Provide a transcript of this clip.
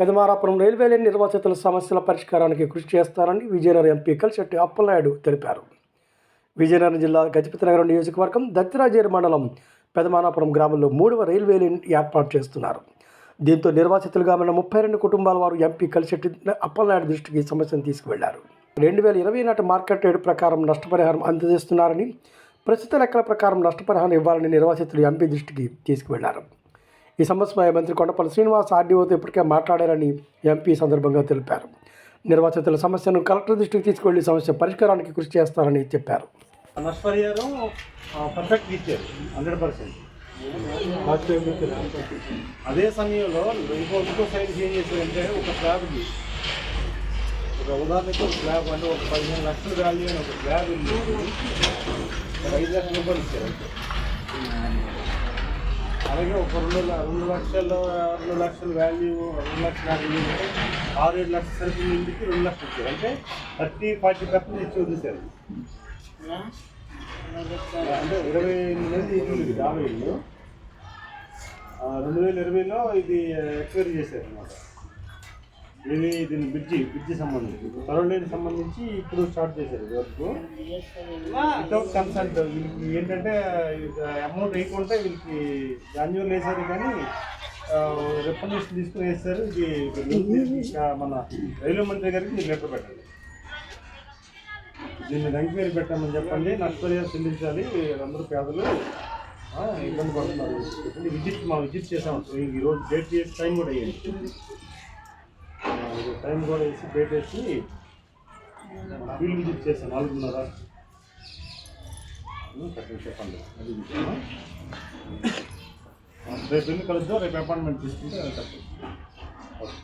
పెదమారాపురం railway line నిర్వాసితుల సమస్యల పరిష్కారానికి కృషి చేస్తారని విజయనగరం ఎంపీ కలిశెట్టి అప్పలనాయుడు తెలిపారు. విజయనగరం జిల్లా గజపతినగరం నియోజకవర్గం దత్తిరాజేరు మండలం పెదమానాపురం గ్రామంలో మూడవ రైల్వే లైన్ ఏర్పాటు చేస్తున్నారు. దీంతో నిర్వాసితులుగా ఉన్న ముప్పై రెండు కుటుంబాల వారు ఎంపీ కలిశెట్టి అప్పలనాయుడు దృష్టికి సమస్యను తీసుకువెళ్ళారు. రెండు వేల ఇరవై నాటి మార్కెట్ రేటు ప్రకారం నష్టపరిహారం అందజేస్తున్నారని ప్రస్తుత లెక్కల ప్రకారం నష్టపరిహారం ఇవ్వాలని నిర్వాసితులు ఎంపీ దృష్టికి తీసుకువెళ్ళారు. ఈ సంవత్సరం మంత్రి కొండపల్లి శ్రీనివాస్ ఆర్డీఓతో ఇప్పటికే మాట్లాడారని ఎంపీ సందర్భంగా తెలిపారు. నిర్వాసితుల సమస్యను కలెక్టర్ దృష్టికి తీసుకువెళ్ళి సమస్య పరిష్కారానికి కృషి చేస్తారని చెప్పారు. నష్టపరిహారం పర్ఫెక్ట్ ఇచ్చారు హండ్రెడ్ పర్సెంట్ అదే సమయంలో ఇంకో ఇంకో సైడ్ ఏం చేశారంటే ఒక స్లాబ్కి ఒక ఉదాహరణకి ఒక స్లాబ్ అంటే ఒక పదిహేను లక్షల వాల్యూ అని ఒక స్లాబ్ ఐదు లక్షల రూపాయలు ఇచ్చారు. అలాగే ఒక రెండు రెండు లక్షల రెండు లక్షల వాల్యూ రెండు లక్షల యాభై అంటే ఆరు ఏడు లక్షల సరుకులు ఇంటికి రెండు లక్షలు ఇచ్చారు. అంటే థర్టీ ఫార్టీ పర్సెంట్ ఇచ్చి వదిలేశారు. అంటే ఇరవై ఎనిమిది ఇల్లు ఇది యాభై ఇల్లు ఆ, రెండు వేల ఇరవైలో ఇది uh, ఎక్వైరీ చేశారు అన్నమాట. ఇది దీని బ్రిడ్జి బ్రిడ్జి సంబంధించి. త్వరలేని సంబంధించి ఇప్పుడు స్టార్ట్ చేశారు వర్క్. వితౌట్ కన్సల్ట్ వీళ్ళకి ఏంటంటే అమౌంట్ వేయకుంటే వీళ్ళకి జాన్యువల్ వేశారు కానీ రికమెండేషన్ తీసుకుని వేస్తారు ఇది మన రైల్వే మంత్రి గారికి మీరు లెటర్ పెట్టండి. దీన్ని ఎంక్వైరీ పెట్టామని చెప్పండి. నష్టపరిహారం చెల్లించాలి. అందరూ పేదలు ఇబ్బంది పడుతున్నారు. విజిట్ మా విజిట్ చేసాం. ఈ రోజు డేట్ టైం కూడా అయ్యింది. టైం కూడా వేసి పెట్టేసి వేసి ఫీల్డ్ విజిట్ చేస్తాను నాలుగున్నర. చెప్పండి అది రేపు ఎన్ని కలుద్దాం రేపు అపాయింట్మెంట్ తీసుకుంటే ఓకే.